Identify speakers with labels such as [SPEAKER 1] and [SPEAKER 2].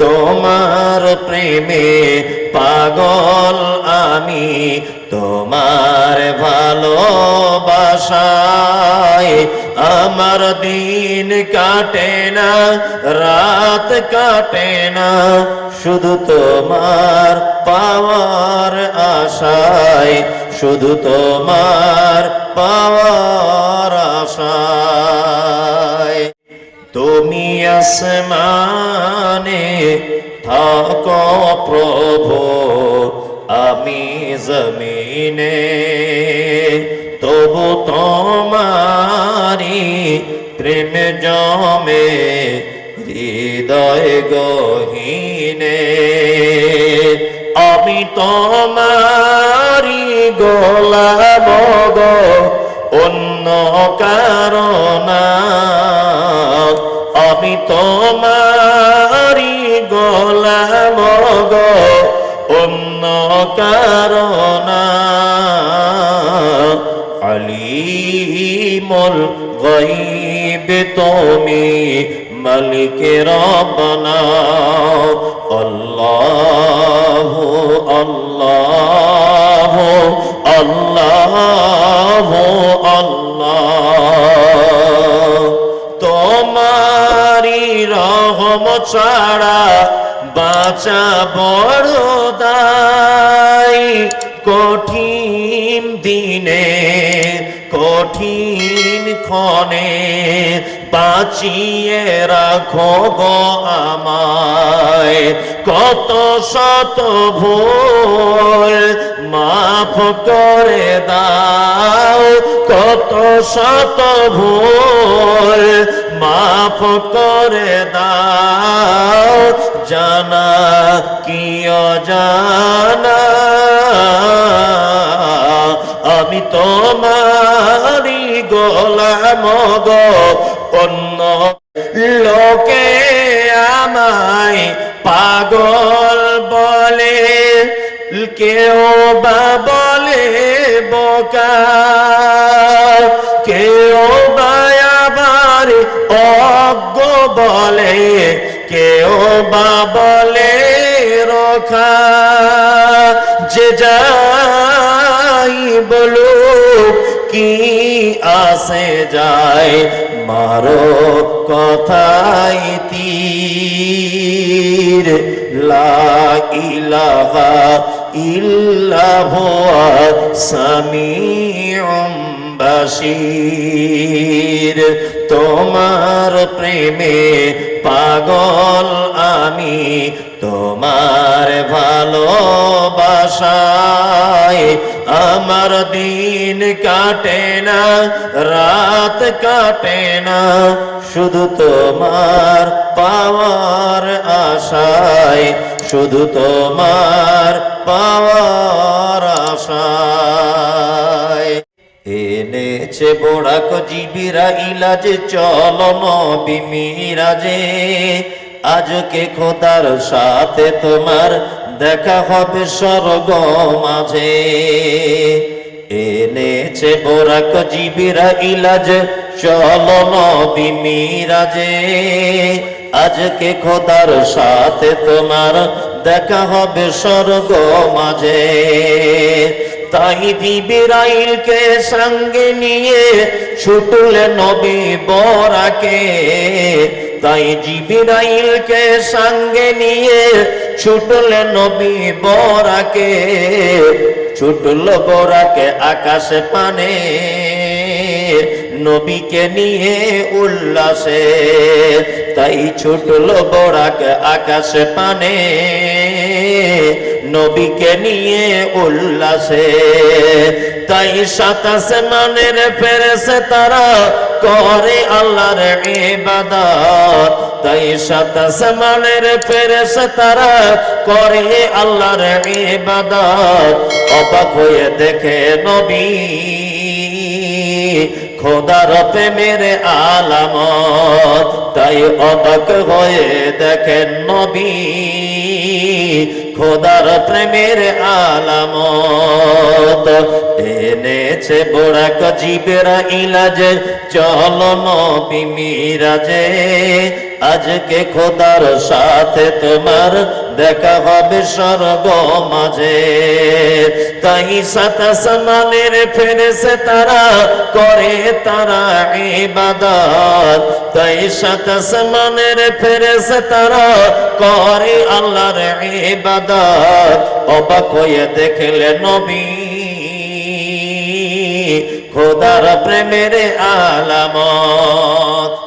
[SPEAKER 1] তোমার প্রেমে পাগল আমি, তোমার ভালোবাসায় আমার দিন কাটে না, রাত কাটে না। শুধু তোমার পাওয়ার আশায়, শুধু তোমার পাওয়ার আশায়। তুমি আসমানে থাকো প্রভু, আমি জমিনে। তবু তোমারি প্রেম জমে, হৃদয় গহীনে। আমি তোমারি গোলাম গো, অন্য কারণা আমি তোমারি গোলাম গো। অন্য কারণা আলিমুল গাইব তুমি মালিক আল্লাহ আল্লাহ রহম ছাড়া বাঁচা বড় দায়। কঠিন দিনে, কঠিন ক্ষণে বাঁচিয়ে রাখো গো আমায়। কত শত ভুল মাফ করে দাও, কত শত ভুল মাফ করে দাও, জানা কি জানা আমি তোমারি গোলাম গো, অন্য লোকে আমায় পাগল বলে, কেউ বা বলে বোকা। বা বলে, রখা, যে যাই বলো কি আসে যায়, মারো কথাই তীর। ইলাহা ইল্লা হুয়া সামিউম বাসির তোমার প্রেমে পাগল আমি, তোমার ভালোবাসায় আমার দিন কাটে না, রাত কাটে না, শুধু তোমার পাওয়ার আশায়, শুধু তোমার পাওয়ার আশায়। এনেছে বোড়াক জিবিরা ইলাজে চলন বিমিরাজে আজকে খোদার সাথে তোমার দেখা হবে স্বর্গ মাঝে। এনেছে বোরাক জিবিরা ইলাজ চলন বিমিরাজে আজকে খোদার সাথে তোমার দেখা হবে স্বর্গ মাঝে। তাই জিবিরাইলকে সঙ্গে নিয়ে ছুটলে নবী বরাকে। তাই জিবিরাইলকে সঙ্গে নিয়ে ছুটলে নবী বরাকে। ছুটল বরাকে আকাশে পানে, নবীকে নিয়ে উল্লাসে। তাই ছুটল বরাকে আকাশে পানে। নবীকে নিয়ে উল্লাসে। তাই সাতাশে মানের ফেরেছে তারা করে আল্লাহর ইবাদত। তাই সাতাশে মানের ফেরেছে তারা করে আল্লাহর ইবাদত। অবাক হয়ে দেখে নবী, খোদার প্রেমের আলামত। তাই অবাক হয়ে দেখেন নবী খোদার প্রেমের আলামত। এনেছে বোড়াক জীবেরা ইলাজে চল বিমিরাজে মিরাজে। আজকে খোদার সাথে তোমার দেখা হবে স্বর্গ মাঝে। তাই সাত আসমানের ফেরেছে তারা করে তারা ইবাদত। তাই সাত আসমানের ফেরেছে তারা করে আল্লাহর ইবাদত। অবাক হয়ে দেখলে নবী। খোদার প্রেমের আলামত।